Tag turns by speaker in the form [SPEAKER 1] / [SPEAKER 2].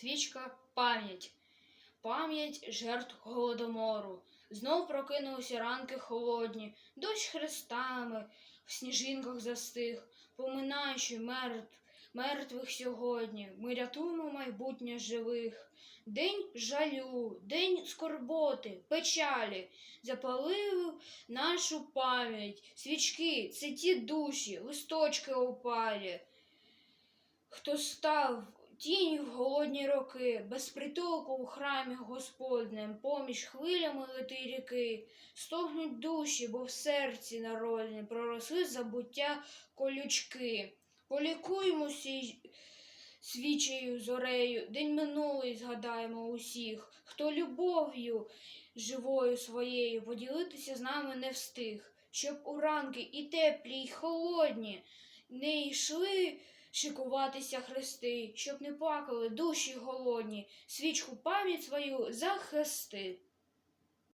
[SPEAKER 1] свічка пам'ять, пам'ять жертв голодомору. Знов прокинулися ранки холодні, дощ хрестами в сніжинках застиг, поминаючи мертв, мертвих сьогодні. Ми рятуємо майбутнє живих. День жалю, день скорботи, печалі, запалив нашу пам'ять. Свічки це ті душі, листочки опалі. Хто став тінь в голодні роки, без притулку у храмі Господнем, поміж хвилями лети ріки, стогнуть душі, бо в серці народне проросли забуття колючки. Полікуймо сі свічею зорею, день минулий згадаємо усіх, хто любов'ю живою своєю поділитися з нами не встиг, щоб у ранки і теплі, і холодні не йшли шикуватися хрести, щоб не плакали душі голодні, свічку пам'ять свою захисти.